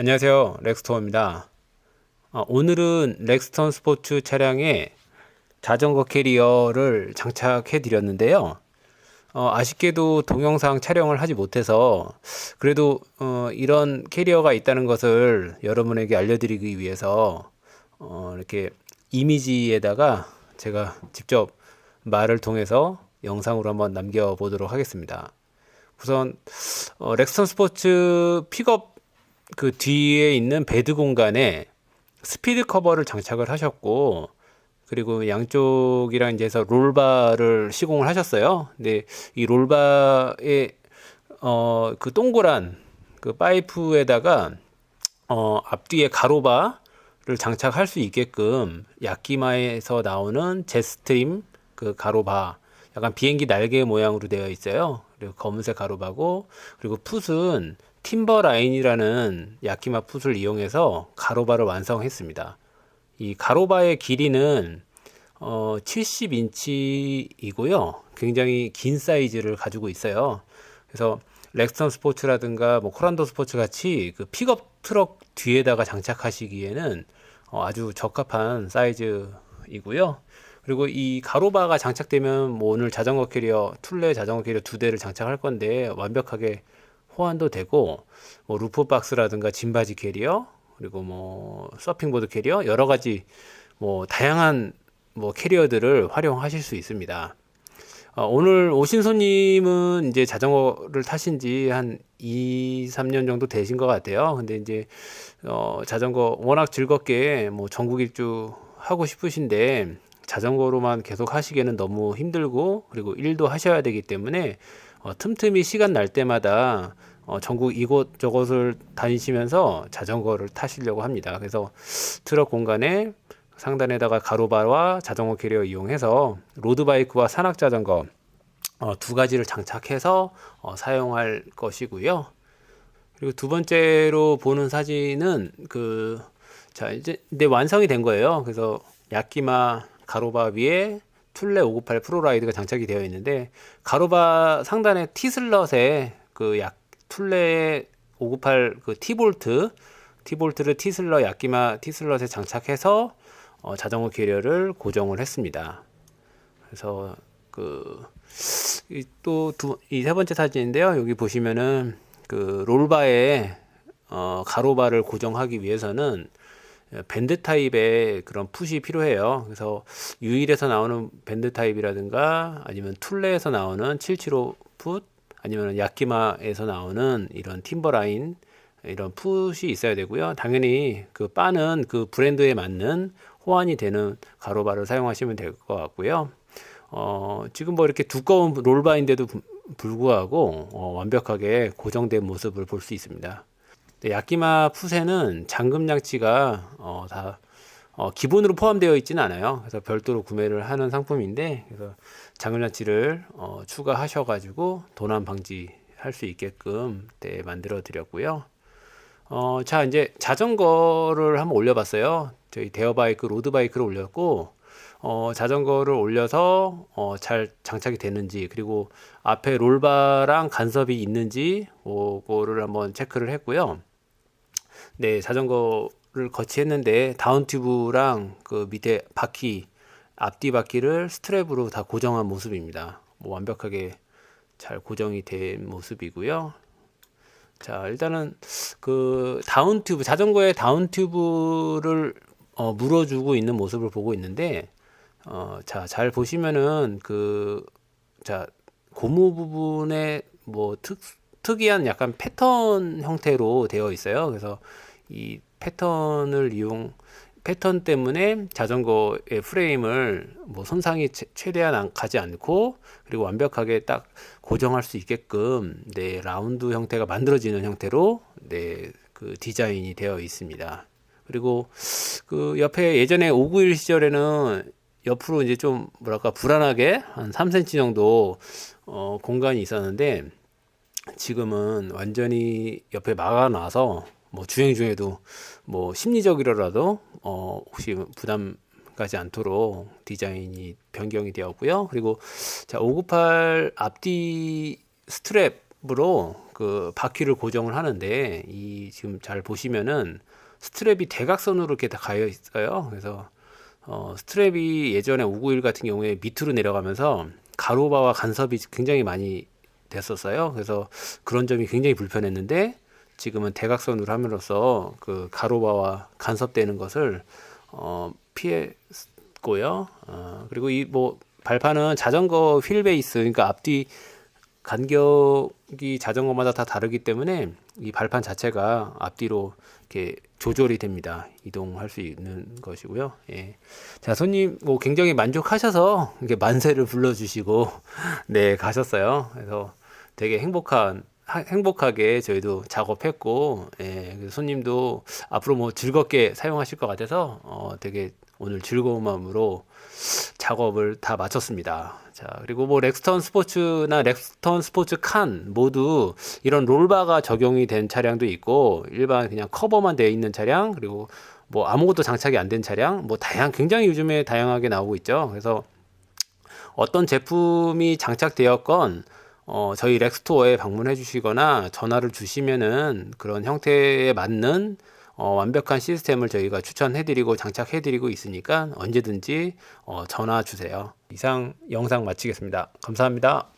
안녕하세요. 렉스토어입니다. 어, 오늘은 렉스턴 스포츠 차량에 자전거 캐리어를 장착해 드렸는데요. 어, 아쉽게도 동영상 촬영을 하지 못해서 그래도 어, 이런 캐리어가 있다는 것을 여러분에게 알려드리기 위해서 어, 이렇게 이미지에다가 제가 직접 말을 통해서 영상으로 한번 남겨보도록 하겠습니다. 우선 어, 렉스턴 스포츠 픽업 그 뒤에 있는 베드 공간에 스피드 커버를 장착을 하셨고 그리고 양쪽이랑 이제 해서 롤바를 시공을 하셨어요. 근데 이 롤바에 어그 동그란 그 파이프에다가 어 앞뒤에 가로바를 장착할 수 있게끔 야키마에서 나오는 제스트림 그 가로바 약간 비행기 날개 모양으로 되어 있어요. 그리고 검은색 가로바고 그리고 풋은 팀버 라인이라는 야키마 풋을 이용해서 가로바를 완성했습니다. 이 가로바의 길이는 어, 70인치이고요. 굉장히 긴 사이즈를 가지고 있어요. 그래서 렉스턴 스포츠라든가 뭐 코란도 스포츠 같이 그 픽업 트럭 뒤에다가 장착하시기에는 어, 아주 적합한 사이즈이고요. 그리고 이 가로바가 장착되면 뭐 오늘 자전거 캐리어 툴레 자전거 캐리어 두 대를 장착할 건데 완벽하게 호환도 되고 뭐 루프 박스라든가 짐바지 캐리어 그리고 뭐 서핑보드 캐리어 여러 가지 뭐 다양한 뭐 캐리어들을 활용하실 수 있습니다. 어, 오늘 오신 손님은 이제 자전거를 타신 지 한 2, 3년 정도 되신 것 같아요. 근데 이제 어, 자전거 워낙 즐겁게 뭐 전국 일주 하고 싶으신데 자전거로만 계속 하시기에는 너무 힘들고 그리고 일도 하셔야 되기 때문에 어, 틈틈이 시간 날 때마다 어, 전국 이곳저곳을 다니시면서 자전거를 타시려고 합니다. 그래서 트럭 공간에 상단에다가 가로바와 자전거 캐리어 이용해서 로드바이크와 산악자전거 어, 두 가지를 장착해서 어, 사용할 것이고요. 그리고 두 번째로 보는 사진은 그, 자, 이제, 이제 완성이 된 거예요. 그래서 야키마 가로바 위에 툴레 598 프로라이드가 장착이 되어 있는데 가로바 상단에 T슬럿에 그 약 툴레 598그 T볼트 T볼트를 T슬럿 야끼마 T슬럿에 장착해서 어, 자전거 캐리어를 고정을 했습니다. 그래서 그또이세 번째 사진인데요. 여기 보시면은 그 롤바에 어, 가로바를 고정하기 위해서는 밴드 타입의 그런 풋이 필요해요. 그래서 유일에서 나오는 밴드 타입이라든가 아니면 툴레에서 나오는 775 풋 아니면 야키마에서 나오는 이런 팀버라인 이런 풋이 있어야 되고요. 당연히 그 바는 그 브랜드에 맞는 호환이 되는 가로바를 사용하시면 될 것 같고요. 어, 지금 뭐 이렇게 두꺼운 롤바인데도 불구하고 어, 완벽하게 고정된 모습을 볼 수 있습니다. 야끼마 푸세는 잠금 장치가 어, 다 어, 기본으로 포함되어 있지는 않아요. 그래서 별도로 구매를 하는 상품인데 그래서 잠금 장치를 어, 추가하셔가지고 도난 방지 할 수 있게끔 네, 만들어 드렸고요. 어, 자 이제 자전거를 한번 올려봤어요. 저희 대어바이크, 로드바이크를 올렸고 어, 자전거를 올려서 어, 잘 장착이 되는지 그리고 앞에 롤바랑 간섭이 있는지 그거를 한번 체크를 했고요. 네, 자전거를 거치했는데 다운 튜브랑 그 밑에 바퀴 앞뒤 바퀴를 스트랩으로 다 고정한 모습입니다. 뭐 완벽하게 잘 고정이 된 모습이고요. 자, 일단은 그 다운 튜브 자전거의 다운 튜브를 어, 물어주고 있는 모습을 보고 있는데 어, 자, 잘 보시면은 그 자, 고무 부분에 뭐 특, 특이한 약간 패턴 형태로 되어 있어요. 그래서 이 패턴을 이용 패턴 때문에 자전거의 프레임을 뭐 손상이 최대한 가지 않고 그리고 완벽하게 딱 고정할 수 있게끔 네 라운드 형태가 만들어지는 형태로 네그 디자인이 되어 있습니다. 그리고 그 옆에 예전에 591 시절에는 옆으로 이제 좀 뭐랄까 불안하게 한 3cm 정도 어 공간이 있었는데 지금은 완전히 옆에 막아놔서 뭐 주행 중에도 뭐 심리적이라도 어 혹시 부담 가지 않도록 디자인이 변경이 되었고요. 그리고 자 598 앞뒤 스트랩으로 그 바퀴를 고정을 하는데 이 지금 잘 보시면은 스트랩이 대각선으로 이렇게 다 가여 있어요. 그래서 어, 스트랩이 예전에 591 같은 경우에 밑으로 내려가면서 가로바와 간섭이 굉장히 많이 됐었어요. 그래서 그런 점이 굉장히 불편했는데 지금은 대각선으로 함으로써 그 가로바와 간섭되는 것을 어, 피했고요. 어, 그리고 이 뭐 발판은 자전거 휠 베이스, 그러니까 앞뒤 간격이 자전거마다 다 다르기 때문에 이 발판 자체가 앞뒤로 이렇게 조절이 됩니다. 이동할 수 있는 것이고요. 예. 자, 손님 뭐 굉장히 만족하셔서 이렇게 만세를 불러주시고 네 가셨어요. 그래서 되게 행복한 하- 행복하게 저희도 작업했고 예, 손님도 앞으로 뭐 즐겁게 사용하실 것 같아서 어, 되게 오늘 즐거운 마음으로 작업을 다 마쳤습니다. 자, 그리고 뭐 렉스턴 스포츠나 렉스턴 스포츠 칸 모두 이런 롤바가 적용이 된 차량도 있고 일반 그냥 커버만 되어 있는 차량 그리고 뭐 아무것도 장착이 안 된 차량 뭐 다양 굉장히 요즘에 다양하게 나오고 있죠. 그래서 어떤 제품이 장착되었건 어, 저희 렉스토어에 방문해 주시거나 전화를 주시면은 그런 형태에 맞는 어, 완벽한 시스템을 저희가 추천해 드리고 장착해 드리고 있으니까 언제든지 어, 전화 주세요. 이상 영상 마치겠습니다. 감사합니다.